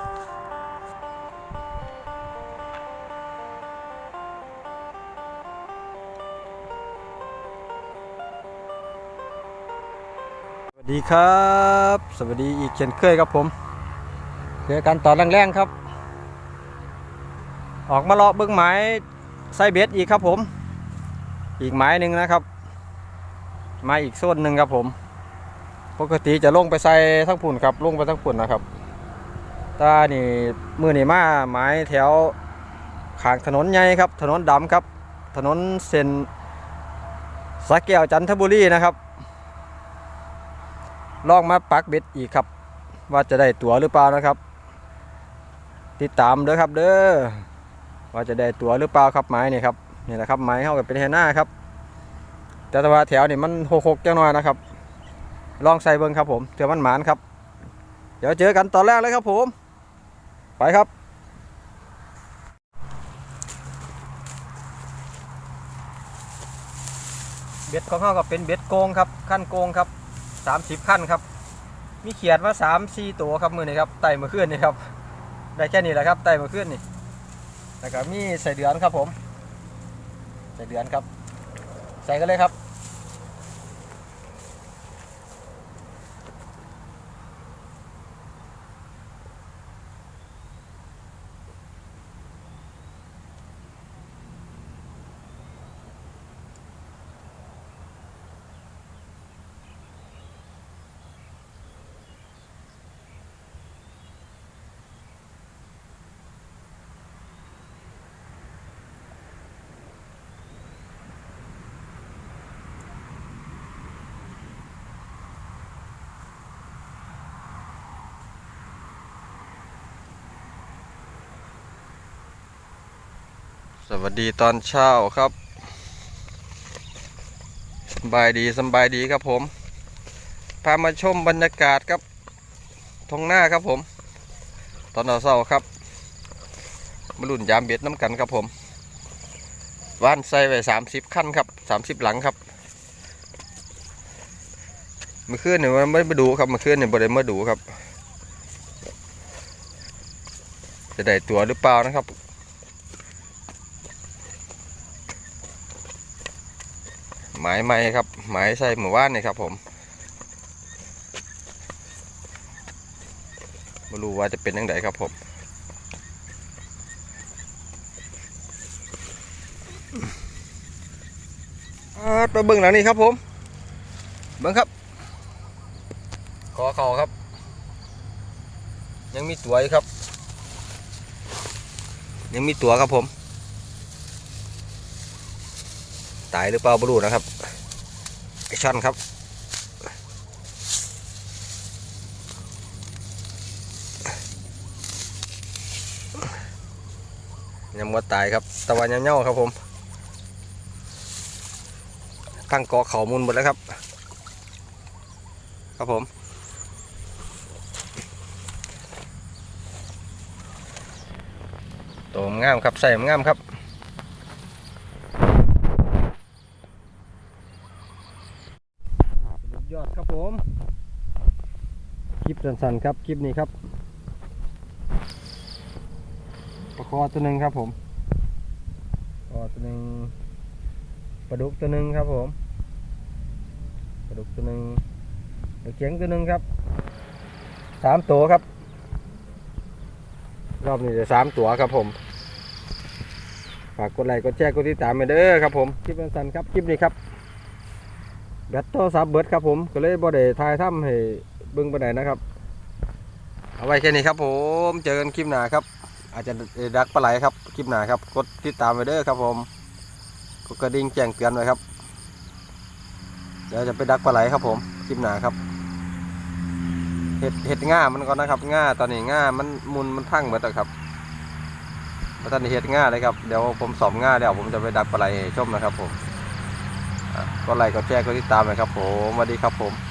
สวัสดีครับ สวัสดีอีกเช่นเคยครับผมเจอกันตอนแรงๆครับ ออกมาเลาะเบิ้งไม้ไซเบสอีกครับผม อีกไม้หนึ่งนะครับไม้อีกโซนหนึ่งครับผม ปกติจะลงไปใส่ทั้งผุ่นครับลงไปทั้งผุ่นนะครับ ตานี่มือนี่มาไม้แถวขางถนนใหญ่ครับ ถนนดำครับ ถนนเส้นสระแก้วจันทบุรีนะครับ ลองมาปักเบ็ดอีกครับ ว่าจะได้ตั๋วหรือเปล่านะครับ ติดตามเด้อครับเด้อว่าจะได้ตั๋วหรือเปล่าครับไม้นี่ครับนี่แหละครับไม้เข้ากับเป็นแฮน่าครับ แต่ว่าแถวนี่มันหกๆจังหน่อยนะครับ ลองใส่เบิ้งครับผมเถื่อมันหมานครับ เดี๋ยวเจอกันตอนแรกเลยครับผม ไปครับ เบ็ดของเขาก็เป็นเบ็ดโกงครับขั้นโกงครับสามสิบขั้นครับ มีเขียดมาสามสี่ตัวครับมือนี่ครับไต่มาขึ้นนี่ครับได้แค่นี้แหละครับไต่มาขึ้นนี่แล้วก็มีใส่เดือนครับผม ใส่เดือนครับ ใส่กันเลยครับ สวัสดีตอนเช้าครับสบายดีสบายดีครับผม พามาชมบรรยากาศครับทงหน้าครับผม ตอนเช้าครับมาลุ่นยามเบ็ดน้ำกันครับผมว่านใส่ไว้สามสิบขั้นครับสามสิบหลังครับเมื่อคืนเนี่ยไม่มาดูครับเมื่อคืนเนี่ยบ่ได้มาดูครับ จะได้ตัวหรือเปล่านะครับ หมายไม่ครับ หมายใส่หมู่บ้านนี่ครับผมไม่รู้ว่าจะเป็นยังไงครับผมอ่าตัวเบิ้งหลังนี้ครับผมเบิ้งครับ ขอเขาครับ ยังมีตัวอยู่ครับ ยังมีตัวครับผม ตายหรือเปล่าไม่รู้นะครับไอช่อนครับยังว่าตายครับตะวันยังเน่าครับผมตั้งกาะเขามุนหมดแล้วครับ ครับผมตัวงามครับใส่งามครับ สุดย อดครับผมคลิปสั้นๆครับคลิปนี้ครับปลาคอตัวหนึ่งครับผมปลาคอตัวหนึ่งปลาดุกตัวหนึ่งครับผมปลาดุกตัวหนึ่งปลาเขียงตัวหนึ่งครับสามตัวครับ รอบนี้จะสามตัวครับผมฝากกดไลค์กดแชร์กดติดตามไปเด้อครับผมคลิปสั้นๆครับคลิปนี้ครับ แบตโทรศัพท์เบิดครับผมก็เลยบ่ได้ถ่ายทำให้เบิ่งปานนะครับ เอาไว้แค่นี้ครับผมเจอกันคลิปหน้าครับ อาจจะดักปลาไหลครับคลิปหน้าครับกดติดตามไปเด้อครับผมกดกระดิ่งแจ้งเตือนไว้ครับเดี๋ยวจะไปดักปลาไหลครับผมคลิปหน้าครับเห็ดเห็ดง่ามันก่อนนะครับง่าตอนนี้ง่ามันมุนมันพังหมดแล้วครับตอนนี้เห็ดง่าเลยครับเดี๋ยวผมสอบง่าเดี๋ยวผมจะไปดักปลาไหลชมนะครับผม ก็ไลค์กดแชร์กดติดตามเลยครับผมสวัสดีครับผม